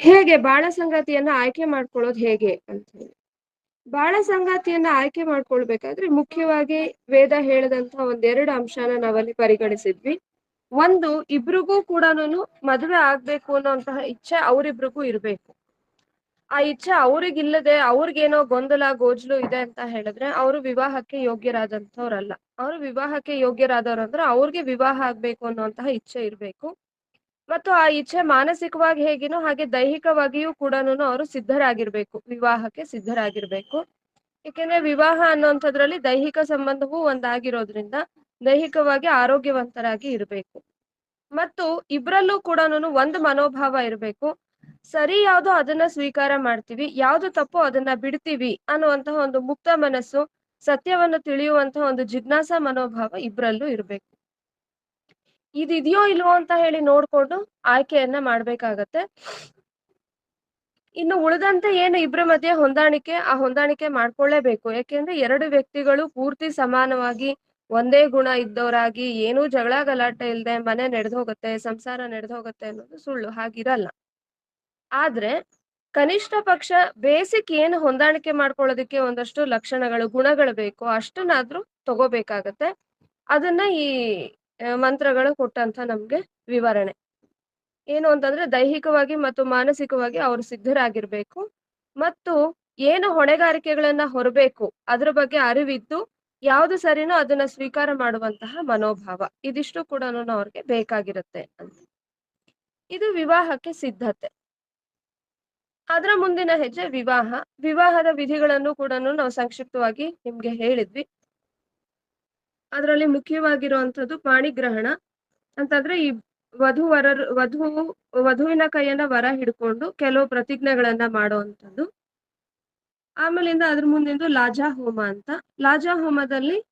ಹೇಗೆ ಬಾಳ ಸಂಗಾತಿಯನ್ನ ಆಯ್ಕೆ ಮಾಡ್ಕೊಳ್ಳೋದು ಹೇಗೆ ಅಂತ ಹೇಳಿ. ಬಾಳ ಸಂಗಾತಿಯನ್ನ ಆಯ್ಕೆ ಮಾಡ್ಕೊಳ್ಬೇಕಾದ್ರೆ ಮುಖ್ಯವಾಗಿ ವೇದ ಹೇಳದಂತ ಒಂದೆರಡು ಅಂಶನ ನಾವಲ್ಲಿ ಪರಿಗಣಿಸಿದ್ವಿ. ಒಂದು, ಇಬ್ರಿಗೂ ಕೂಡ ಮದುವೆ ಆಗ್ಬೇಕು ಅನ್ನೋಂತಹ ಇಚ್ಛೆ ಅವರಿಬ್ರಿಗೂ ಇರ್ಬೇಕು. ಆ ಇಚ್ಛೆ ಅವ್ರಿಗಿಲ್ಲದೆ ಅವ್ರಿಗೇನೋ ಗೊಂದಲ, ಗೋಜ್ಲು ಇದೆ ಅಂತ ಹೇಳಿದ್ರೆ ಅವರು ವಿವಾಹಕ್ಕೆ ಯೋಗ್ಯರಾದಂಥವ್ರಲ್ಲ. ಅವರು ವಿವಾಹಕ್ಕೆ ಯೋಗ್ಯರಾದವ್ರು ಅಂದ್ರೆ ಅವ್ರಿಗೆ ವಿವಾಹ ಆಗ್ಬೇಕು ಅನ್ನುವಂತಹ ಇಚ್ಛೆ ಇರ್ಬೇಕು. ಮತ್ತು ಆ ಇಚ್ಛೆ ಮಾನಸಿಕವಾಗಿ ಹೇಗಿನೋ ಹಾಗೆ ದೈಹಿಕವಾಗಿಯೂ ಕೂಡ ಅವರು ಸಿದ್ಧರಾಗಿರ್ಬೇಕು, ವಿವಾಹಕ್ಕೆ ಸಿದ್ಧರಾಗಿರ್ಬೇಕು. ಏಕೆಂದ್ರೆ ವಿವಾಹ ಅನ್ನುವಂಥದ್ರಲ್ಲಿ ದೈಹಿಕ ಸಂಬಂಧವೂ ಒಂದಾಗಿರೋದ್ರಿಂದ ದೈಹಿಕವಾಗಿ ಆರೋಗ್ಯವಂತರಾಗಿ ಇರಬೇಕು. ಮತ್ತು ಇಬ್ರಲ್ಲೂ ಕೂಡ ಒಂದು ಮನೋಭಾವ ಇರಬೇಕು. ಸರಿ ಯಾವುದು ಅದನ್ನ ಸ್ವೀಕಾರ ಮಾಡ್ತೀವಿ, ಯಾವ್ದು ತಪ್ಪು ಅದನ್ನ ಬಿಡ್ತೀವಿ ಅನ್ನುವಂತಹ ಒಂದು ಮುಕ್ತ ಮನಸ್ಸು, ಸತ್ಯವನ್ನು ತಿಳಿಯುವಂತಹ ಒಂದು ಜಿಜ್ಞಾಸ ಮನೋಭಾವ ಇಬ್ರಲ್ಲೂ ಇರಬೇಕು. ಇದಿದೆಯೋ ಇಲ್ವೋ ಅಂತ ಹೇಳಿ ನೋಡ್ಕೊಂಡು ಆಯ್ಕೆಯನ್ನ ಮಾಡ್ಬೇಕಾಗತ್ತೆ. ಇನ್ನು ಉಳಿದಂತೆ ಏನು ಇಬ್ಬರ ಮಧ್ಯೆ ಹೊಂದಾಣಿಕೆ, ಆ ಹೊಂದಾಣಿಕೆ ಮಾಡ್ಕೊಳ್ಳೇಬೇಕು. ಯಾಕೆಂದ್ರೆ ಎರಡು ವ್ಯಕ್ತಿಗಳು ಪೂರ್ತಿ ಸಮಾನವಾಗಿ ಒಂದೇ ಗುಣ ಇದ್ದವರಾಗಿ ಏನೂ ಜಗಳ ಗಲಾಟೆ ಇಲ್ಲದೆ ಮನೆ ನಡೆದು ಹೋಗುತ್ತೆ ಸಂಸಾರ ನಡೆದು ಹೋಗುತ್ತೆ ಅನ್ನೋದು ಸುಳ್ಳು, ಹಾಗಿರಲ್ಲ. ಆದ್ರೆ ಕನಿಷ್ಠ ಪಕ್ಷ ಬೇಸಿಕ್ ಏನು ಹೊಂದಾಣಿಕೆ ಮಾಡ್ಕೊಳ್ಳೋದಕ್ಕೆ ಒಂದಷ್ಟು ಲಕ್ಷಣಗಳು, ಗುಣಗಳು ಬೇಕು, ಅಷ್ಟನ್ನಾದ್ರೂ ತಗೋಬೇಕಾಗತ್ತೆ. ಅದನ್ನ ಈ ಮಂತ್ರಗಳು ಕೊಟ್ಟಂತ ನಮ್ಗೆ ವಿವರಣೆ. ಏನು ಅಂತಂದ್ರೆ ದೈಹಿಕವಾಗಿ ಮತ್ತು ಮಾನಸಿಕವಾಗಿ ಅವರು ಸಿದ್ಧರಾಗಿರ್ಬೇಕು. ಮತ್ತು ಏನು ಹೊಣೆಗಾರಿಕೆಗಳನ್ನ ಹೊರಬೇಕು, ಅದ್ರ ಬಗ್ಗೆ ಅರಿವಿದ್ದು ಯಾವ್ದು ಸರಿನೋ ಅದನ್ನ ಸ್ವೀಕಾರ ಮಾಡುವಂತಹ ಮನೋಭಾವ, ಇದಿಷ್ಟು ಕೂಡ ಅವ್ರಿಗೆ ಬೇಕಾಗಿರುತ್ತೆ ಅಂತ. ಇದು ವಿವಾಹಕ್ಕೆ ಸಿದ್ಧತೆ. ಅದರ ಮುಂದಿನ ಹೆಜ್ಜೆ ವಿವಾಹ. ವಿವಾಹದ ವಿಧಿಗಳನ್ನು ಕೂಡ ನಾವು ಸಂಕ್ಷಿಪ್ತವಾಗಿ ನಿಮ್ಗೆ ಹೇಳಿದ್ವಿ. ಅದರಲ್ಲಿ ಮುಖ್ಯವಾಗಿರುವಂತದ್ದು ಪಾಣಿಗ್ರಹಣ. ಅಂತಂದ್ರೆ ಈ ವಧುವರರು ವಧು, ವಧುವಿನ ಕೈಯನ್ನ ವರ ಹಿಡ್ಕೊಂಡು ಕೆಲವು ಪ್ರತಿಜ್ಞೆಗಳನ್ನ ಮಾಡುವಂಥದ್ದು. ಆಮೇಲಿಂದ ಅದ್ರ ಮುಂದಿಂದು ಲಾಜಾ ಹೋಮ ಅಂತ. ಲಾಜಾ ಹೋಮದಲ್ಲಿ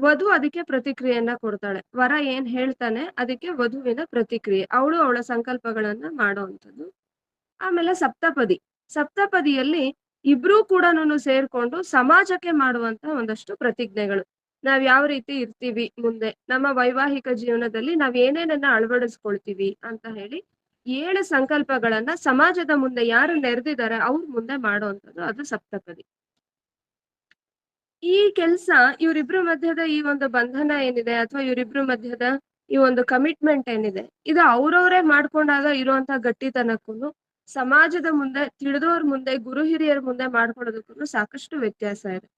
ವಧು ಅದಕ್ಕೆ ಪ್ರತಿಕ್ರಿಯೆಯನ್ನ ಕೊಡ್ತಾಳೆ. ವರ ಏನ್ ಹೇಳ್ತಾನೆ ಅದಕ್ಕೆ ವಧುವಿನ ಪ್ರತಿಕ್ರಿಯೆ. ಅವಳು ಅವಳ ಸಂಕಲ್ಪಗಳನ್ನ ಮಾಡುವಂಥದ್ದು. ಆಮೇಲೆ ಸಪ್ತಪದಿ. ಸಪ್ತಪದಿಯಲ್ಲಿ ಇಬ್ರೂ ಕೂಡ ಸೇರ್ಕೊಂಡು ಸಮಾಜಕ್ಕೆ ಮಾಡುವಂತ ಒಂದಷ್ಟು ಪ್ರತಿಜ್ಞೆಗಳು. ನಾವ್ ಯಾವ ರೀತಿ ಇರ್ತೀವಿ ಮುಂದೆ? ನಮ್ಮ ವೈವಾಹಿಕ ಜೀವನದಲ್ಲಿ ನಾವ್ ಏನೇನನ್ನ ಅಳವಡಿಸ್ಕೊಳ್ತೀವಿ ಅಂತ ಹೇಳಿ ಏಳು ಸಂಕಲ್ಪಗಳನ್ನ ಸಮಾಜದ ಮುಂದೆ ಯಾರು ನೆರೆದಿದ್ದಾರೆ ಅವ್ರ ಮುಂದೆ ಮಾಡುವಂಥದ್ದು ಅದು ಸಪ್ತಪದಿ. ಈ ಕೆಲಸ ಇವರಿಬ್ರ ಮಧ್ಯದ ಈ ಒಂದು ಬಂಧನ ಏನಿದೆ ಅಥವಾ ಇವರಿಬ್ರ ಮಧ್ಯದ ಈ ಒಂದು ಕಮಿಟ್ಮೆಂಟ್ ಏನಿದೆ, ಇದು ಅವ್ರವ್ರೇ ಮಾಡ್ಕೊಂಡಾಗ ಇರುವಂತ ಗಟ್ಟಿತನಕ್ಕೂ ಸಮಾಜದ ಮುಂದೆ, ತಿಳಿದೋರ್ ಮುಂದೆ, ಗುರು ಹಿರಿಯರ ಮುಂದೆ ಮಾಡ್ಕೊಳ್ಳೋದಕ್ಕೂ ಸಾಕಷ್ಟು ವ್ಯತ್ಯಾಸ ಇದೆ.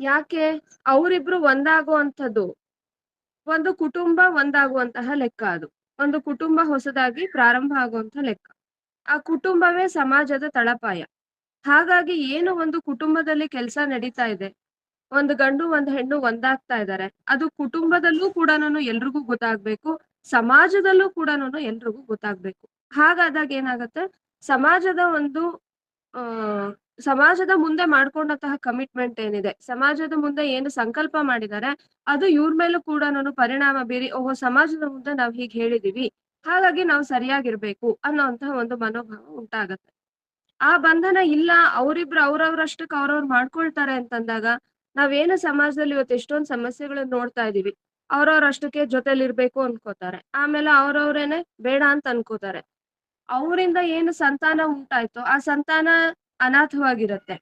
ಯಾಕೆ? ಅವರಿಬ್ರು ಒಂದಾಗುವಂಥದ್ದು. ಒಂದು ಕುಟುಂಬ ಒಂದಾಗುವಂತಹ ಲೆಕ್ಕ ಅದು. ಒಂದು ಕುಟುಂಬ ಹೊಸದಾಗಿ ಪ್ರಾರಂಭ ಆಗುವಂತ ಲೆಕ್ಕ. ಆ ಕುಟುಂಬವೇ ಸಮಾಜದ ತಳಪಾಯ. ಹಾಗಾಗಿ ಏನು ಒಂದು ಕುಟುಂಬದಲ್ಲಿ ಕೆಲಸ ನಡೀತಾ ಇದೆ? ಒಂದು ಗಂಡು, ಒಂದು ಹೆಣ್ಣು ಒಂದಾಗ್ತಾ ಇದ್ದಾರೆ ಅದು ಕುಟುಂಬದಲ್ಲೂ ಕೂಡ ಎಲ್ರಿಗೂ ಗೊತ್ತಾಗ್ಬೇಕು. ಸಮಾಜದಲ್ಲೂ ಕೂಡ ಎಲ್ರಿಗೂ ಗೊತ್ತಾಗ್ಬೇಕು. ಹಾಗಾದಾಗ ಏನಾಗತ್ತೆ? ಸಮಾಜದ ಒಂದು, ಆ ಸಮಾಜದ ಮುಂದೆ ಮಾಡ್ಕೊಂಡಂತಹ ಕಮಿಟ್ಮೆಂಟ್ ಏನಿದೆ? ಸಮಾಜದ ಮುಂದೆ ಏನು ಸಂಕಲ್ಪ ಮಾಡಿದ್ದಾರೆ ಅದು ಇವ್ರ ಮೇಲೂ ಕೂಡ ಪರಿಣಾಮ ಬೀರಿ, ಓಹೋ, ಸಮಾಜದ ಮುಂದೆ ನಾವು ಹೀಗೆ ಹೇಳಿದೀವಿ, ಹಾಗಾಗಿ ನಾವು ಸರಿಯಾಗಿರ್ಬೇಕು ಅನ್ನೋಂತಹ ಒಂದು ಮನೋಭಾವ ಉಂಟಾಗತ್ತೆ. ಆ ಬಂಧನ ಇಲ್ಲ, ಅವರಿಬ್ರು ಅವ್ರವ್ರಷ್ಟಕ್ಕೆ ಅವ್ರವ್ರು ಮಾಡ್ಕೊಳ್ತಾರೆ ಅಂತಂದಾಗ ನಾವೇನು ಸಮಾಜದಲ್ಲಿ ಇವತ್ತು ಎಷ್ಟೊಂದು ಸಮಸ್ಯೆಗಳನ್ನ ನೋಡ್ತಾ ಇದೀವಿ, ಅವ್ರವ್ರಷ್ಟಕ್ಕೆ ಜೊತೆಲಿ ಇರ್ಬೇಕು ಅನ್ಕೋತಾರೆ. ಆಮೇಲೆ ಅವ್ರವ್ರೇನೆ ಬೇಡ ಅಂತ ಅನ್ಕೋತಾರೆ. ಅವರಿಂದ ಏನು ಸಂತಾನ ಉಂಟಾಯ್ತೋ, ಆ ಸಂತಾನ ಅನಾಥವಾಗಿರತ್ತೆ.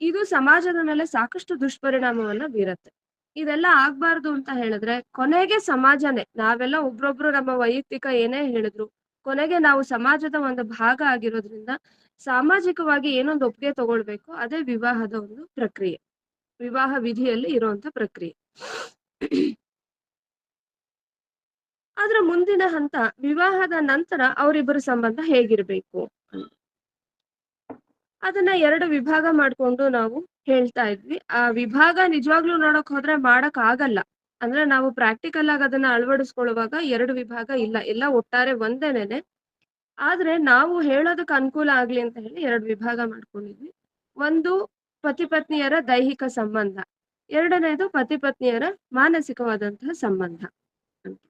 ಇದು ಸಮಾಜದ ಮೇಲೆ ಸಾಕಷ್ಟು ದುಷ್ಪರಿಣಾಮವನ್ನ ಬೀರತ್ತೆ. ಇದೆಲ್ಲ ಆಗ್ಬಾರ್ದು ಅಂತ ಹೇಳಿದ್ರೆ ಕೊನೆಗೆ ಸಮಾಜನೇ, ನಾವೆಲ್ಲ ಒಬ್ರೊಬ್ರು ನಮ್ಮ ವೈಯಕ್ತಿಕ ಏನೇ ಹೇಳಿದ್ರು, ಕೊನೆಗೆ ನಾವು ಸಮಾಜದ ಒಂದು ಭಾಗ ಆಗಿರೋದ್ರಿಂದ ಸಾಮಾಜಿಕವಾಗಿ ಏನೊಂದು ಒಪ್ಪಿಗೆ ತಗೊಳ್ಬೇಕು, ಅದೇ ವಿವಾಹದ ಒಂದು ಪ್ರಕ್ರಿಯೆ. ವಿವಾಹ ವಿಧಿಯಲ್ಲಿ ಇರುವಂತ ಪ್ರಕ್ರಿಯೆ. ಆದ್ರ ಮುಂದಿನ ಹಂತ, ವಿವಾಹದ ನಂತರ ಅವರಿಬ್ಬರ ಸಂಬಂಧ ಹೇಗಿರ್ಬೇಕು? ಅದನ್ನ ಎರಡು ವಿಭಾಗ ಮಾಡ್ಕೊಂಡು ನಾವು ಹೇಳ್ತಾ ಇದ್ವಿ. ಆ ವಿಭಾಗ ನಿಜವಾಗ್ಲೂ ನೋಡಕ್ ಹೋದ್ರೆ ಮಾಡಕ್ ಆಗಲ್ಲ. ಅಂದ್ರೆ ನಾವು ಪ್ರಾಕ್ಟಿಕಲ್ ಆಗಿ ಅದನ್ನ ಅಳವಡಿಸ್ಕೊಳ್ಳುವಾಗ ಎರಡು ವಿಭಾಗ ಇಲ್ಲ. ಎಲ್ಲ ಒಟ್ಟಾರೆ ಒಂದೇನೇನೆ. ಆದ್ರೆ ನಾವು ಹೇಳೋದಕ್ಕೆ ಅನುಕೂಲ ಆಗ್ಲಿ ಅಂತ ಹೇಳಿ ಎರಡು ವಿಭಾಗ ಮಾಡ್ಕೊಂಡಿದ್ವಿ. ಒಂದು ಪತಿ ಪತ್ನಿಯರ ದೈಹಿಕ ಸಂಬಂಧ. ಎರಡನೇದು ಪತಿ ಪತ್ನಿಯರ ಮಾನಸಿಕವಾದಂತಹ ಸಂಬಂಧ ಅಂತ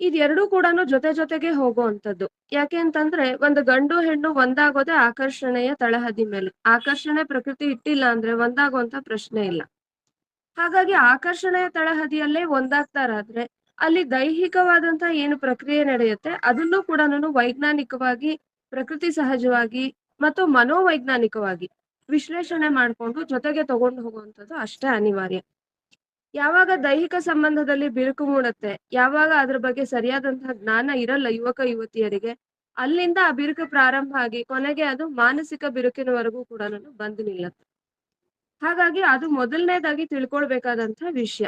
ಇದೆರಡೂ ಕೂಡ ಜೊತೆ ಜೊತೆಗೆ ಹೋಗುವಂತದ್ದು ಯಾಕೆ ಅಂತಂದ್ರೆ ಒಂದು ಗಂಡು ಹೆಣ್ಣು ಒಂದಾಗೋದೇ ಆಕರ್ಷಣೆಯ ತಳಹದಿ ಮೇಲೆ. ಆಕರ್ಷಣೆ ಪ್ರಕೃತಿ ಇಟ್ಟಿಲ್ಲ ಅಂದ್ರೆ ಒಂದಾಗುವಂತ ಪ್ರಶ್ನೆ ಇಲ್ಲ. ಹಾಗಾಗಿ ಆಕರ್ಷಣೆಯ ತಳಹದಿಯಲ್ಲೇ ಒಂದಾಗ್ತಾರಾದ್ರೆ ಅಲ್ಲಿ ದೈಹಿಕವಾದಂತ ಏನು ಪ್ರಕ್ರಿಯೆ ನಡೆಯುತ್ತೆ ಅದನ್ನು ಕೂಡ ವೈಜ್ಞಾನಿಕವಾಗಿ, ಪ್ರಕೃತಿ ಸಹಜವಾಗಿ ಮತ್ತು ಮನೋವೈಜ್ಞಾನಿಕವಾಗಿ ವಿಶ್ಲೇಷಣೆ ಮಾಡ್ಕೊಂಡು ಜೊತೆಗೆ ತಗೊಂಡು ಹೋಗುವಂಥದ್ದು ಅಷ್ಟೇ ಅನಿವಾರ್ಯ. ಯಾವಾಗ ದೈಹಿಕ ಸಂಬಂಧದಲ್ಲಿ ಬಿರುಕು ಮೂಡುತ್ತೆ, ಯಾವಾಗ ಅದ್ರ ಬಗ್ಗೆ ಸರಿಯಾದಂತಹ ಜ್ಞಾನ ಇರಲ್ಲ ಯುವಕ ಯುವತಿಯರಿಗೆ, ಅಲ್ಲಿಂದ ಆ ಬಿರುಕು ಪ್ರಾರಂಭ ಆಗಿ ಕೊನೆಗೆ ಅದು ಮಾನಸಿಕ ಬಿರುಕಿನವರೆಗೂ ಕೂಡ ಬಂದು ನಿಲ್ಲುತ್ತೆ. ಹಾಗಾಗಿ ಅದು ಮೊದಲನೇದಾಗಿ ತಿಳ್ಕೊಳ್ಬೇಕಾದಂತಹ ವಿಷಯ.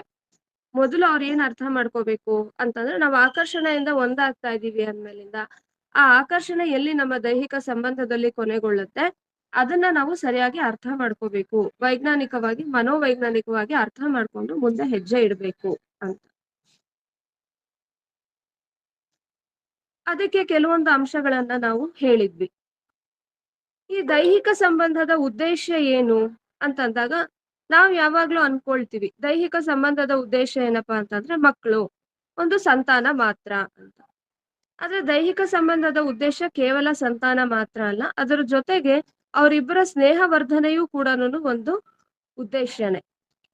ಮೊದಲು ಅವ್ರು ಏನ್ ಅರ್ಥ ಮಾಡ್ಕೋಬೇಕು ಅಂತಂದ್ರೆ ನಾವು ಆಕರ್ಷಣೆಯಿಂದ ಒಂದಾಗ್ತಾ ಇದೀವಿ ಅಂದ್ಮೇಲಿಂದ, ಆ ಆಕರ್ಷಣೆ ಎಲ್ಲಿ ನಮ್ಮ ದೈಹಿಕ ಸಂಬಂಧದಲ್ಲಿ ಕೊನೆಗೊಳ್ಳುತ್ತೆ ಅದನ್ನ ನಾವು ಸರಿಯಾಗಿ ಅರ್ಥ ಮಾಡ್ಕೋಬೇಕು. ವೈಜ್ಞಾನಿಕವಾಗಿ, ಮನೋವೈಜ್ಞಾನಿಕವಾಗಿ ಅರ್ಥ ಮಾಡ್ಕೊಂಡು ಮುಂದೆ ಹೆಜ್ಜೆ ಇಡಬೇಕು ಅಂತ. ಅದಕ್ಕೆ ಕೆಲವೊಂದು ಅಂಶಗಳನ್ನ ನಾವು ಹೇಳಿದ್ವಿ. ಈ ದೈಹಿಕ ಸಂಬಂಧದ ಉದ್ದೇಶ ಏನು ಅಂತಂದಾಗ, ನಾವು ಯಾವಾಗ್ಲೂ ಅನ್ಕೊಳ್ತೀವಿ, ದೈಹಿಕ ಸಂಬಂಧದ ಉದ್ದೇಶ ಏನಪ್ಪಾ ಅಂತಂದ್ರೆ ಮಕ್ಕಳು ಒಂದು ಸಂತಾನ ಮಾತ್ರ ಅಂತ. ಆದ್ರೆ ದೈಹಿಕ ಸಂಬಂಧದ ಉದ್ದೇಶ ಕೇವಲ ಸಂತಾನ ಮಾತ್ರ ಅಲ್ಲ, ಅದರ ಜೊತೆಗೆ ಅವರಿಬ್ಬರ ಸ್ನೇಹ ವರ್ಧನೆಯೂ ಕೂಡ ಒಂದು ಉದ್ದೇಶನೇ.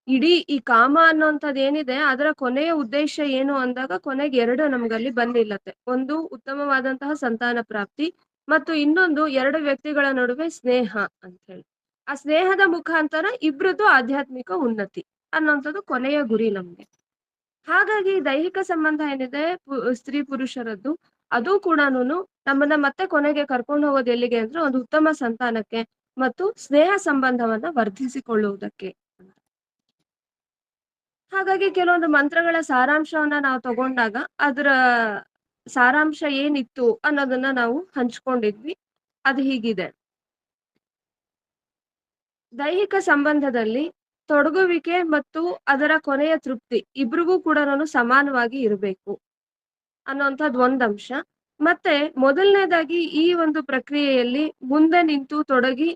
ಇಡೀ ಈ ಕಾಮ ಅನ್ನೋಂಥದ್ದು ಏನಿದೆ, ಅದರ ಕೊನೆಯ ಉದ್ದೇಶ ಏನು ಅಂದಾಗ ಕೊನೆಗೆ ಎರಡು ನಮ್ಗಲ್ಲಿ ಬಂದಿಲ್ಲತ್ತೆ ಒಂದು ಉತ್ತಮವಾದಂತಹ ಸಂತಾನ ಪ್ರಾಪ್ತಿ ಮತ್ತು ಇನ್ನೊಂದು ಎರಡು ವ್ಯಕ್ತಿಗಳ ನಡುವೆ ಸ್ನೇಹ ಅಂತ ಹೇಳಿ ಆ ಸ್ನೇಹದ ಮುಖಾಂತರ ಇಬ್ರದ್ದು ಆಧ್ಯಾತ್ಮಿಕ ಉನ್ನತಿ ಅನ್ನೋಂಥದ್ದು ಕೊನೆಯ ಗುರಿ ನಮ್ಗೆ. ಹಾಗಾಗಿ ದೈಹಿಕ ಸಂಬಂಧ ಏನಿದೆ ಸ್ತ್ರೀ ಪುರುಷರದ್ದು ಅದು ಕೂಡ ನಮ್ಮನ್ನ ಮತ್ತೆ ಕೊನೆಗೆ ಕರ್ಕೊಂಡು ಹೋಗೋದು ಎಲ್ಲಿಗೆ ಅಂದ್ರೆ ಒಂದು ಉತ್ತಮ ಸಂತಾನಕ್ಕೆ ಮತ್ತು ಸ್ನೇಹ ಸಂಬಂಧವನ್ನ ವರ್ಧಿಸಿಕೊಳ್ಳುವುದಕ್ಕೆ. ಹಾಗಾಗಿ ಕೆಲವೊಂದು ಮಂತ್ರಗಳ ಸಾರಾಂಶವನ್ನ ನಾವು ತಗೊಂಡಾಗ ಅದರ ಸಾರಾಂಶ ಏನಿತ್ತು ಅನ್ನೋದನ್ನ ನಾವು ಹಂಚ್ಕೊಂಡಿದ್ವಿ. ಅದು ಹೀಗಿದೆ. ದೈಹಿಕ ಸಂಬಂಧದಲ್ಲಿ ತೊಡಗುವಿಕೆ ಮತ್ತು ಅದರ ಕೊನೆಯ ತೃಪ್ತಿ ಇಬ್ರಿಗೂ ಕೂಡ ನಾನು ಸಮಾನವಾಗಿ ಇರಬೇಕು. ಅನ್ನೋಂಥದ್ದು ಒಂದ್ ಅಂಶ. ಮತ್ತೆ ಮೊದಲನೇದಾಗಿ ಈ ಒಂದು ಪ್ರಕ್ರಿಯೆಯಲ್ಲಿ ಮುಂದೆ ನಿಂತು ತೊಡಗಿ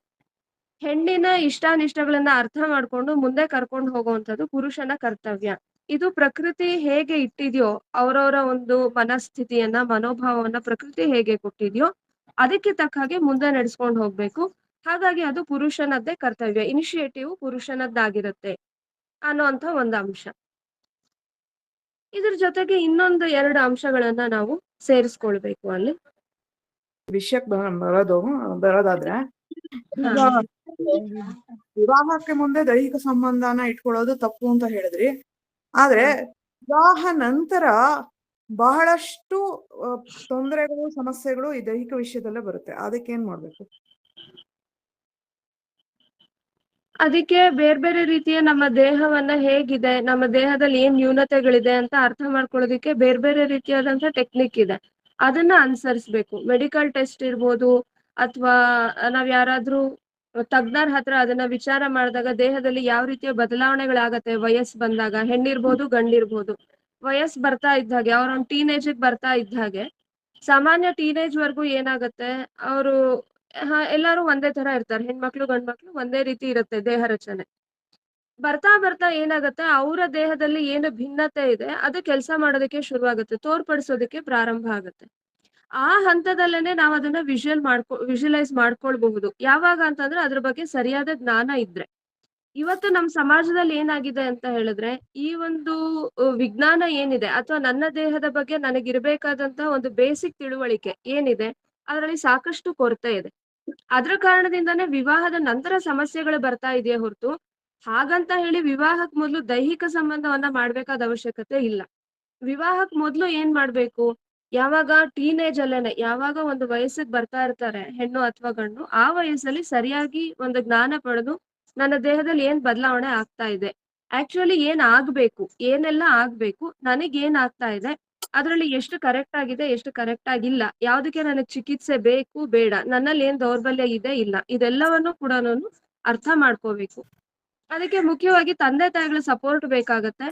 ಹೆಣ್ಣಿನ ಇಷ್ಟಾನಿಷ್ಟಗಳನ್ನ ಅರ್ಥ ಮಾಡ್ಕೊಂಡು ಮುಂದೆ ಕರ್ಕೊಂಡು ಹೋಗುವಂಥದ್ದು ಪುರುಷನ ಕರ್ತವ್ಯ. ಇದು ಪ್ರಕೃತಿ ಹೇಗೆ ಇಟ್ಟಿದ್ಯೋ, ಅವರವರ ಒಂದು ಮನಸ್ಥಿತಿಯನ್ನ, ಮನೋಭಾವವನ್ನ ಪ್ರಕೃತಿ ಹೇಗೆ ಕೊಟ್ಟಿದ್ಯೋ, ಅದಕ್ಕೆ ತಕ್ಕ ಹಾಗೆ ಮುಂದೆ ನಡೆಸ್ಕೊಂಡು ಹೋಗ್ಬೇಕು. ಹಾಗಾಗಿ ಅದು ಪುರುಷನದ್ದೇ ಕರ್ತವ್ಯ, ಇನಿಷಿಯೇಟಿವ್ ಪುರುಷನದ್ದಾಗಿರುತ್ತೆ ಅನ್ನುವಂಥ ಒಂದು ಅಂಶ. ಇದ್ರ ಜೊತೆಗೆ ಇನ್ನೊಂದು ಎರಡು ಅಂಶಗಳನ್ನ ನಾವು ಸೇರಿಸ್ಕೊಳ್ಬೇಕು ಅಲ್ಲಿ. ವಿಷಯಕ್ಕೆ ಬರೋದು ಬರೋದಾದ್ರೆ ವಿವಾಹಕ್ಕೆ ಮುಂದೆ ದೈಹಿಕ ಸಂಬಂಧನ ಇಟ್ಕೊಳ್ಳೋದು ತಪ್ಪು ಅಂತ ಹೇಳಿದ್ರಿ. ಆದ್ರೆ ವಿವಾಹ ನಂತರ ಬಹಳಷ್ಟು ತೊಂದರೆಗಳು ಸಮಸ್ಯೆಗಳು ಈ ದೈಹಿಕ ವಿಷಯದಲ್ಲೇ ಬರುತ್ತೆ. ಅದಕ್ಕೆ ಏನ್ ಮಾಡ್ಬೇಕು? ಅದಕ್ಕೆ ಬೇರೆ ಬೇರೆ ರೀತಿಯ ನಮ್ಮ ದೇಹವನ್ನ ಹೇಗಿದೆ, ನಮ್ಮ ದೇಹದಲ್ಲಿ ಏನ್ ನ್ಯೂನತೆಗಳಿದೆ ಅಂತ ಅರ್ಥ ಮಾಡ್ಕೊಳ್ಳೋದಿಕ್ಕೆ ಬೇರೆ ಬೇರೆ ರೀತಿಯಾದಂತ ಟೆಕ್ನಿಕ್ ಇದೆ. ಅದನ್ನ ಅನುಸರಿಸ್ಬೇಕು. ಮೆಡಿಕಲ್ ಟೆಸ್ಟ್ ಇರ್ಬೋದು, ಅಥವಾ ನಾವ್ ಯಾರಾದ್ರೂ ತಜ್ಞರ ಹತ್ರ ಅದನ್ನ ವಿಚಾರ ಮಾಡಿದಾಗ ದೇಹದಲ್ಲಿ ಯಾವ ರೀತಿಯ ಬದಲಾವಣೆಗಳಾಗತ್ತೆ, ವಯಸ್ಸು ಬಂದಾಗ, ಹೆಣ್ಣಿರ್ಬೋದು, ಗಂಡಿರ್ಬೋದು. ವಯಸ್ಸು ಬರ್ತಾ ಇದ್ದ ಹಾಗೆ, ಅವ್ರ ಒಂದು ಟೀನೇಜ್ ಬರ್ತಾ ಇದ್ದ ಹಾಗೆ, ಸಾಮಾನ್ಯ ಟೀನೇಜ್ ವರ್ಗೂ ಏನಾಗತ್ತೆ, ಅವರು ಎಲ್ಲಾರು ಒಂದೇ ತರ ಇರ್ತಾರೆ. ಹೆಣ್ಮಕ್ಳು, ಗಂಡ್ಮಕ್ಳು ಒಂದೇ ರೀತಿ ಇರುತ್ತೆ ದೇಹ ರಚನೆ. ಬರ್ತಾ ಬರ್ತಾ ಏನಾಗತ್ತೆ? ಅವರ ದೇಹದಲ್ಲಿ ಏನು ಭಿನ್ನತೆ ಇದೆ, ಅದು ಕೆಲಸ ಮಾಡೋದಕ್ಕೆ ಶುರುವಾಗುತ್ತೆ, ತೋರ್ಪಡಿಸೋದಕ್ಕೆ ಪ್ರಾರಂಭ ಆಗುತ್ತೆ. ಆ ಹಂತದಲ್ಲೇನೆ ನಾವು ಅದನ್ನ ವಿಜುವಲ್ ಮಾಡ್ಕೊ ವಿಜುವಲೈಸ್ ಮಾಡ್ಕೊಳ್ಬಹುದು. ಯಾವಾಗ ಅಂತಂದ್ರೆ ಅದ್ರ ಬಗ್ಗೆ ಸರಿಯಾದ ಜ್ಞಾನ ಇದ್ರೆ. ಇವತ್ತು ನಮ್ಮ ಸಮಾಜದಲ್ಲಿ ಏನಾಗಿದೆ ಅಂತ ಹೇಳಿದ್ರೆ, ಈ ಒಂದು ವಿಜ್ಞಾನ ಏನಿದೆ, ಅಥವಾ ನನ್ನ ದೇಹದ ಬಗ್ಗೆ ನನಗಿರ್ಬೇಕಾದಂತಹ ಒಂದು ಬೇಸಿಕ್ ತಿಳುವಳಿಕೆ ಏನಿದೆ, ಅದರಲ್ಲಿ ಸಾಕಷ್ಟು ಕೊರತೆ ಇದೆ. ಅದ್ರ ಕಾರಣದಿಂದಾನೇ ವಿವಾಹದ ನಂತರ ಸಮಸ್ಯೆಗಳು ಬರ್ತಾ ಇದೆಯೇ ಹೊರತು ಹಾಗಂತ ಹೇಳಿ ವಿವಾಹಕ್ ಮೊದಲು ದೈಹಿಕ ಸಂಬಂಧವನ್ನ ಮಾಡ್ಬೇಕಾದ ಅವಶ್ಯಕತೆ ಇಲ್ಲ. ವಿವಾಹಕ್ ಮೊದಲು ಏನ್ ಮಾಡ್ಬೇಕು? ಯಾವಾಗ ಟೀನೇಜ್ ಅಲ್ಲೇನೆ, ಯಾವಾಗ ಒಂದು ವಯಸ್ಸಿಗೆ ಬರ್ತಾ ಇರ್ತಾರೆ, ಹೆಣ್ಣು ಅಥವಾ ಗಂಡು, ಆ ವಯಸ್ಸಲ್ಲಿ ಸರಿಯಾಗಿ ಒಂದು ಜ್ಞಾನ ಪಡೆದು ನನ್ನ ದೇಹದಲ್ಲಿ ಏನ್ ಬದಲಾವಣೆ ಆಗ್ತಾ ಇದೆ? ಆಕ್ಚುಲಿ ಏನ್ ಆಗ್ಬೇಕು? ಏನೆಲ್ಲ ಆಗ್ಬೇಕು? ನನಗ್ ಏನ್ ಆಗ್ತಾ ಇದೆ? ಅದ್ರಲ್ಲಿ ಎಷ್ಟು ಕರೆಕ್ಟ್ ಆಗಿದೆ, ಎಷ್ಟು ಕರೆಕ್ಟ್ ಆಗಿಲ್ಲ, ಯಾವ್ದಕ್ಕೆ ನನಗೆ ಚಿಕಿತ್ಸೆ ಬೇಕು, ಬೇಡ, ನನ್ನಲ್ಲಿ ಏನ್ ದೌರ್ಬಲ್ಯ ಇದೆ, ಇಲ್ಲ, ಇದೆಲ್ಲವನ್ನು ಕೂಡ ನಾನು ಅರ್ಥ ಮಾಡ್ಕೋಬೇಕು. ಅದಕ್ಕೆ ಮುಖ್ಯವಾಗಿ ತಂದೆ ತಾಯಿಗಳ ಸಪೋರ್ಟ್ ಬೇಕಾಗತ್ತೆ.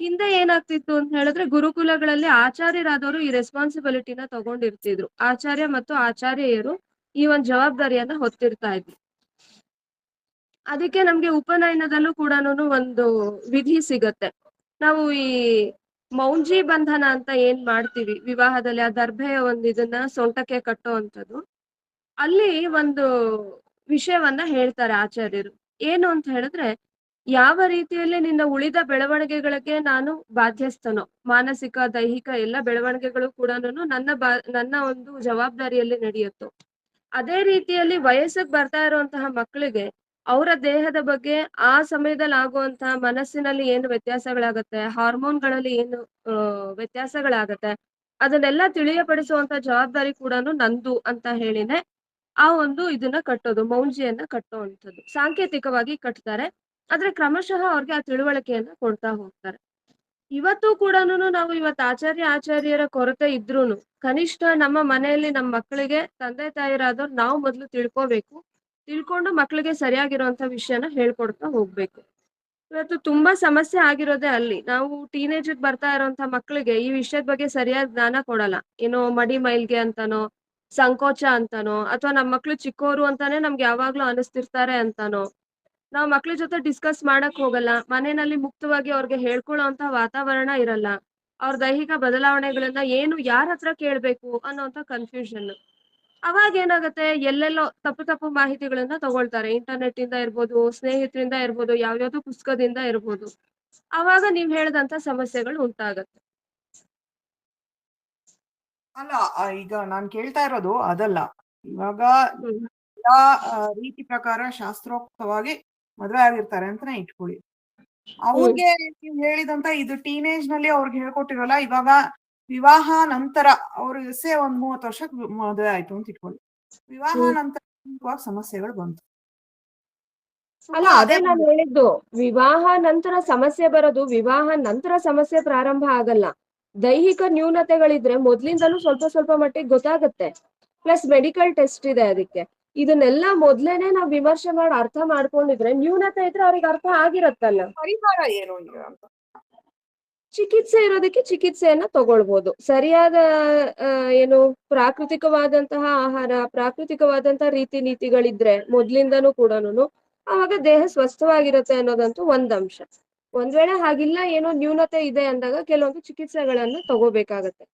ಹಿಂದೆ ಏನಾಗ್ತಿತ್ತು ಅಂತ ಹೇಳಿದ್ರೆ ಗುರುಕುಲಗಳಲ್ಲಿ ಆಚಾರ್ಯರಾದವರು ಈ ರೆಸ್ಪಾನ್ಸಿಬಿಲಿಟಿನ ತಗೊಂಡಿರ್ತಿದ್ರು. ಆಚಾರ್ಯ ಮತ್ತು ಆಚಾರ್ಯರು ಈ ಒಂದು ಜವಾಬ್ದಾರಿಯನ್ನ ಹೊತ್ತಿರ್ತಾ ಇದ್ರು ಅದಕ್ಕೆ ನಮ್ಗೆ ಉಪನಯನದಲ್ಲೂ ಕೂಡ ಒಂದು ವಿಧಿ ಸಿಗತ್ತೆ. ನಾವು ಈ ಮೌಂಜಿ ಬಂಧನ ಅಂತ ಏನ್ ಮಾಡ್ತೀವಿ? ವಿವಾಹದಲ್ಲಿ ಆ ದರ್ಭೆಯ ಒಂದು ಇದನ್ನ ಸೊಂಟಕ್ಕೆ ಕಟ್ಟುವಂಥದ್ದು ಅಲ್ಲಿ ಒಂದು ವಿಷಯವನ್ನ ಹೇಳ್ತಾರೆ ಆಚಾರ್ಯರು. ಏನು ಅಂತ ಹೇಳಿದ್ರೆ, ಯಾವ ರೀತಿಯಲ್ಲಿ ನಿನ್ನ ಉಳಿದ ಬೆಳವಣಿಗೆಗಳಿಗೆ ನಾನು ಬಾಧ್ಯಸ್ಥನೋ, ಮಾನಸಿಕ, ದೈಹಿಕ ಎಲ್ಲ ಬೆಳವಣಿಗೆಗಳು ಕೂಡ ನನ್ನ ಬಾ, ನನ್ನ ಒಂದು ಜವಾಬ್ದಾರಿಯಲ್ಲಿ ನಡೆಯುತ್ತೋ, ಅದೇ ರೀತಿಯಲ್ಲಿ ವಯಸ್ಸಿಗೆ ಬರ್ತಾ ಇರುವಂತಹ ಮಕ್ಕಳಿಗೆ ಅವರ ದೇಹದ ಬಗ್ಗೆ ಆ ಸಮಯದಲ್ಲಿ ಆಗುವಂತಹ ಮನಸ್ಸಿನಲ್ಲಿ ಏನು ವ್ಯತ್ಯಾಸಗಳಾಗತ್ತೆ, ಹಾರ್ಮೋನ್ಗಳಲ್ಲಿ ಏನು ವ್ಯತ್ಯಾಸಗಳಾಗುತ್ತೆ, ಅದನ್ನೆಲ್ಲ ತಿಳಿಯಪಡಿಸುವಂತ ಜವಾಬ್ದಾರಿ ಕೂಡ ನಂದು ಅಂತ ಹೇಳಿನೇ. ಆ ಒಂದು ಇದನ್ನ ಕಟ್ಟೋದು, ಮೌಂಜಿಯನ್ನ ಕಟ್ಟುವಂಥದ್ದು. ಸಾಂಕೇತಿಕವಾಗಿ ಕಟ್ತಾರೆ. ಆದ್ರೆ ಕ್ರಮಶಃ ಅವ್ರಿಗೆ ಆ ತಿಳುವಳಿಕೆಯನ್ನ ಕೊಡ್ತಾ ಹೋಗ್ತಾರೆ. ಇವತ್ತು ಕೂಡ ನಾವು ಇವತ್ತು ಆಚಾರ್ಯ, ಆಚಾರ್ಯರ ಕೊರತೆ ಇದ್ರೂನು, ಕನಿಷ್ಠ ನಮ್ಮ ಮನೆಯಲ್ಲಿ ನಮ್ಮ ಮಕ್ಕಳಿಗೆ ತಂದೆ, ತಾಯಿರಾದವ್ರು ನಾವು ಮೊದಲು ತಿಳ್ಕೋಬೇಕು. ತಿಳ್ಕೊಂಡು ಮಕ್ಳಿಗೆ ಸರಿಯಾಗಿರುವಂತ ವಿಷಯನ ಹೇಳ್ಕೊಡ್ತಾ ಹೋಗ್ಬೇಕು. ಇವತ್ತು ತುಂಬಾ ಸಮಸ್ಯೆ ಆಗಿರೋದೇ ಅಲ್ಲಿ. ನಾವು ಟೀನೇಜ್ ಬರ್ತಾ ಇರುವಂತ ಮಕ್ಳಿಗೆ ಈ ವಿಷಯದ ಬಗ್ಗೆ ಸರಿಯಾದ ಜ್ಞಾನ ಕೊಡಲ್ಲ. ಏನೋ ಮಡಿ ಮೈಲ್ಗೆ ಅಂತಾನೋ, ಸಂಕೋಚ ಅಂತಾನೋ, ಅಥವಾ ನಮ್ಮ ಮಕ್ಳು ಚಿಕ್ಕೋರು ಅಂತಾನೆ ನಮ್ಗೆ ಯಾವಾಗ್ಲೂ ಅನಿಸ್ತಿರ್ತಾರೆ ಅಂತಾನೋ, ನಾವು ಮಕ್ಳ ಜೊತೆ ಡಿಸ್ಕಸ್ ಮಾಡಕ್ ಹೋಗಲ್ಲ. ಮನೆಯಲ್ಲಿ ಮುಕ್ತವಾಗಿ ಅವ್ರಿಗೆ ಹೇಳ್ಕೊಳ್ಳೋ ಅಂತ ವಾತಾವರಣ ಇರಲ್ಲ. ಅವ್ರ ದೈಹಿಕ ಬದಲಾವಣೆಗಳನ್ನ ಏನು ಯಾರ ಹತ್ರ ಕೇಳ್ಬೇಕು ಅನ್ನೋಂತ ಕನ್ಫ್ಯೂಷನ್ ಅವಾಗ ಏನಾಗುತ್ತೆ? ಎಲ್ಲೆಲ್ಲೋ ತಪ್ಪು ತಪ್ಪು ಮಾಹಿತಿಗಳನ್ನ ತಗೊಳ್ತಾರೆ. ಇಂಟರ್ನೆಟ್ ಇಂದ ಇರ್ಬೋದು ಸ್ನೇಹಿತರಿಂದ ಇರ್ಬೋದು ಯಾವ್ಯಾವ್ದು ಪುಸ್ತಕದಿಂದ ಇರ್ಬೋದು. ಅವಾಗ ನೀವ್ ಹೇಳ್ದಂತ ಸಮಸ್ಯೆಗಳು ಉಂಟಾಗತ್ತೆ. ಅಲ್ಲ ಈಗ ನಾನ್ ಕೇಳ್ತಾ ಇರೋದು ಅದಲ್ಲ. ಇವಾಗ ರೀತಿ ಪ್ರಕಾರ ಶಾಸ್ತ್ರೋಕ್ತವಾಗಿ ಮದ್ವೆ ಆಗಿರ್ತಾರೆ ಅಂತಾನೆ ಇಟ್ಕೊಳ್ಳಿ. ಅವ್ರಿಗೆ ನೀವು ಹೇಳಿದಂತ ಇದು ಟೀನೇಜ್ನಲ್ಲಿ ಅವ್ರಿಗೆ ಹೇಳ್ಕೊಟ್ಟಿರಲ್ಲ ಇವಾಗ ವಿವಾಹ ನಂತರ ಅವ್ರ ಸೇ ಒಂದ್ ಮೂವತ್ತು ವರ್ಷ ಮದುವೆ ಆಯ್ತು ಅಂತ ಇಟ್ಕೊಳ್ಳಿ ವಿವಾಹ ನಂತರ ಸಮಸ್ಯೆಗಳು ಬಂತು. ಅಲ್ಲ ಅದೇ ನಾನು ಹೇಳಿದ್ದು. ವಿವಾಹ ನಂತರ ಸಮಸ್ಯೆ ಬರೋದು ವಿವಾಹ ನಂತರ ಸಮಸ್ಯೆ ಪ್ರಾರಂಭ ಆಗಲ್ಲ. ದೈಹಿಕ ನ್ಯೂನತೆಗಳಿದ್ರೆ ಮೊದ್ಲಿಂದಲೂ ಸ್ವಲ್ಪ ಸ್ವಲ್ಪ ಮಟ್ಟಿಗೆ ಗೊತ್ತಾಗುತ್ತೆ. ಪ್ಲಸ್ ಮೆಡಿಕಲ್ ಟೆಸ್ಟ್ ಇದೆ ಅದಕ್ಕೆ. ಇದನ್ನೆಲ್ಲ ಮೊದ್ಲೇನೆ ನಾವ್ ವಿಮರ್ಶೆ ಮಾಡಿ ಅರ್ಥ ಮಾಡ್ಕೊಂಡಿದ್ರೆ ನ್ಯೂನತೆ ಇದ್ರೆ ಅವ್ರಿಗೆ ಅರ್ಥ ಆಗಿರತ್ತಲ್ಲ. ಪರಿಹಾರ ಏನು ಅಂತ? ಚಿಕಿತ್ಸೆ ಇರೋದಕ್ಕೆ ಚಿಕಿತ್ಸೆಯನ್ನ ತಗೊಳ್ಬೋದು. ಸರಿಯಾದ ಏನು ಪ್ರಾಕೃತಿಕವಾದಂತಹ ಆಹಾರ ಪ್ರಾಕೃತಿಕವಾದಂತಹ ರೀತಿ ನೀತಿಗಳಿದ್ರೆ ಮೊದ್ಲಿಂದನು ಕೂಡನು ಅವಾಗ ದೇಹ ಸ್ವಸ್ಥವಾಗಿರುತ್ತೆ ಅನ್ನೋದಂತೂ ಒಂದ್ ಅಂಶ. ಒಂದ್ ವೇಳೆ ಹಾಗಿಲ್ಲ, ಏನೋ ನ್ಯೂನತೆ ಇದೆ ಅಂದಾಗ ಕೆಲವೊಂದು ಚಿಕಿತ್ಸೆಗಳನ್ನ ತಗೋಬೇಕಾಗತ್ತೆ.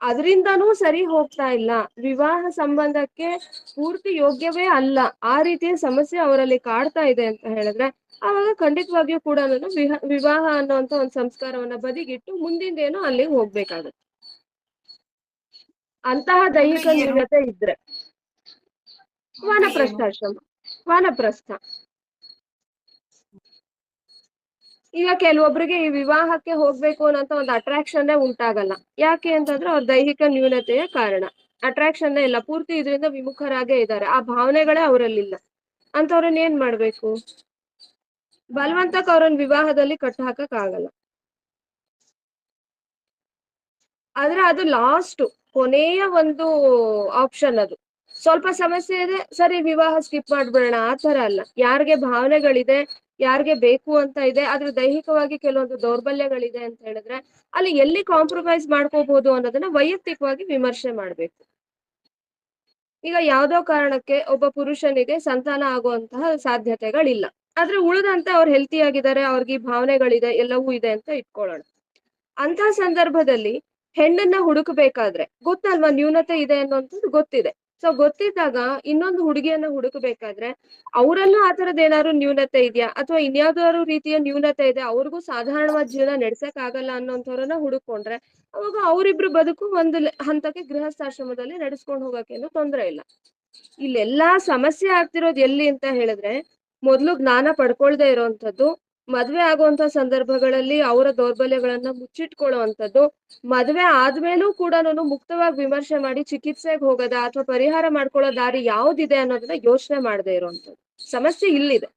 ಅದರಿಂದನೂ ಸರಿ ಹೋಗ್ತಾ ಇಲ್ಲ. ವಿವಾಹ ಸಂಬಂಧಕ್ಕೆ ಪೂರ್ತಿ ಯೋಗ್ಯವೇ ಅಲ್ಲ. ಆ ರೀತಿಯ ಸಮಸ್ಯೆ ಅವರಲ್ಲಿ ಕಾಡ್ತಾ ಇದೆ ಅಂತ ಹೇಳಿದ್ರೆ ಆವಾಗ ಖಂಡಿತವಾಗಿಯೂ ಕೂಡ ನಾನು ವಿವಾಹ ಅನ್ನುವಂತ ಒಂದು ಸಂಸ್ಕಾರವನ್ನ ಬದಿಗಿಟ್ಟು ಮುಂದಿಂದೇನೋ ಅಲ್ಲಿಗೆ ಹೋಗ್ಬೇಕಾಗತ್ತೆ. ಅಂತಹ ದೈಹಿಕ? ನ್ಯೂನತೆ ಇದ್ರೆ. ವಾನಪ್ರಸ್ಥಾಶ್ರಮ ವಾನಪ್ರಸ್ಥ. ಈಗ ಕೆಲವೊಬ್ಬರಿಗೆ ಈ ವಿವಾಹಕ್ಕೆ ಹೋಗ್ಬೇಕು ಅನ್ನೋಂತ ಒಂದು ಅಟ್ರಾಕ್ಷನ್ ಉಂಟಾಗಲ್ಲ. ಯಾಕೆ ಅಂತಂದ್ರೆ ಅವ್ರ ದೈಹಿಕ ನ್ಯೂನತೆಯ ಕಾರಣ. ಅಟ್ರಾಕ್ಷನ್ ಇಲ್ಲ. ಪೂರ್ತಿ ಇದರಿಂದ ವಿಮುಖರಾಗೇ ಇದ್ದಾರೆ. ಆ ಭಾವನೆಗಳೇ ಅವರಲ್ಲಿಲ್ಲ. ಅಂತವ್ರನ್ನ ಏನ್ ಮಾಡ್ಬೇಕು? ಬಲವಂತಕ್ಕೆ ಅವ್ರನ್ನ ವಿವಾಹದಲ್ಲಿ ಕಟ್ಟು ಹಾಕಕ್ ಆಗಲ್ಲ ಆದ್ರೆ ಅದು ಲಾಸ್ಟ್ ಕೊನೆಯ ಒಂದು ಆಪ್ಷನ್ ಅದು. ಸ್ವಲ್ಪ ಸಮಸ್ಯೆ ಇದೆ. ಸರಿ, ವಿವಾಹ ಸ್ಕಿಪ್ ಮಾಡ್ಬಿಡೋಣ. ಆ ತರ ಅಲ್ಲ. ಯಾರಿಗೆ ಭಾವನೆಗಳಿದೆ, ಯಾರಿಗೆ ಬೇಕು ಅಂತ ಇದೆ, ಆದ್ರೆ ದೈಹಿಕವಾಗಿ ಕೆಲವೊಂದು ದೌರ್ಬಲ್ಯಗಳಿದೆ ಅಂತ ಹೇಳಿದ್ರೆ ಅಲ್ಲಿ ಎಲ್ಲಿ ಕಾಂಪ್ರಮೈಸ್ ಮಾಡ್ಕೋಬಹುದು ಅನ್ನೋದನ್ನ ವೈಯಕ್ತಿಕವಾಗಿ ವಿಮರ್ಶೆ ಮಾಡ್ಬೇಕು. ಈಗ ಯಾವ್ದೋ ಕಾರಣಕ್ಕೆ ಒಬ್ಬ ಪುರುಷನಿಗೆ ಸಂತಾನ ಆಗುವಂತಹ ಸಾಧ್ಯತೆಗಳಿಲ್ಲ. ಆದ್ರೆ ಉಳಿದಂತೆ ಅವ್ರು ಹೆಲ್ತಿ ಆಗಿದ್ದಾರೆ, ಅವ್ರಿಗೆ ಭಾವನೆಗಳಿದೆ, ಎಲ್ಲವೂ ಇದೆ ಅಂತ ಇಟ್ಕೊಳ್ಳೋಣ. ಅಂತ ಸಂದರ್ಭದಲ್ಲಿ ಹೆಣ್ಣನ್ನ ಹುಡುಕಬೇಕಾದ್ರೆ ಗೊತ್ತಲ್ವಾ ನ್ಯೂನತೆ ಇದೆ ಅನ್ನೋಂಥದ್ದು ಗೊತ್ತಿದೆ. ಸೊ ಗೊತ್ತಿದ್ದಾಗ ಇನ್ನೊಂದು ಹುಡುಗಿಯನ್ನ ಹುಡುಕಬೇಕಾದ್ರೆ, ಅವರಲ್ಲೂ ಆ ತರದ್ ಏನಾದ್ರು ನ್ಯೂನತೆ ಇದೆಯಾ? ಅಥವಾ ಇನ್ಯಾವ್ದಾದ್ರು ರೀತಿಯ ನ್ಯೂನತೆ ಇದೆ? ಅವ್ರಿಗೂ ಸಾಧಾರಣವಾದ ಜೀವನ ನಡ್ಸಕ್ ಆಗಲ್ಲ ಅನ್ನೋಂಥವ್ರನ್ನ ಹುಡುಕೊಂಡ್ರೆ ಅವಾಗ ಅವರಿಬ್ರು ಬದುಕು ಒಂದು ಹಂತಕ್ಕೆ ಗೃಹಸ್ಥಾಶ್ರಮದಲ್ಲಿ ನಡೆಸ್ಕೊಂಡು ಹೋಗಕ್ಕೇನು ತೊಂದ್ರೆ ಇಲ್ಲ. ಇಲ್ಲೆಲ್ಲಾ ಸಮಸ್ಯೆ ಆಗ್ತಿರೋದು ಎಲ್ಲಿ ಅಂತ ಹೇಳಿದ್ರೆ, ಮೊದ್ಲು ಜ್ಞಾನ ಪಡ್ಕೊಳ್ದೆ ಇರೋಂಥದ್ದು ಮದ್ವೆ ಆಗುವಂತ ಸಂದರ್ಭಗಳಲ್ಲಿ ಅವರ ದೌರ್ಬಲ್ಯಗಳನ್ನ ಮುಚ್ಚಿಟ್ಕೊಳ್ಳುವಂಥದ್ದು. ಮದ್ವೆ ಆದ್ಮೇಲೂ ಕೂಡ ಮುಕ್ತವಾಗಿ ವಿಮರ್ಶೆ ಮಾಡಿ ಚಿಕಿತ್ಸೆಗೆ ಹೋಗೋದ ಅಥವಾ ಪರಿಹಾರ ಮಾಡ್ಕೊಳ್ಳೋ ದಾರಿ ಯಾವ್ದಿದೆ ಅನ್ನೋದನ್ನ ಯೋಚನೆ ಮಾಡದೆ ಇರುವಂತದ್ದು ಸಮಸ್ಯೆ ಇಲ್ಲಿದೆ.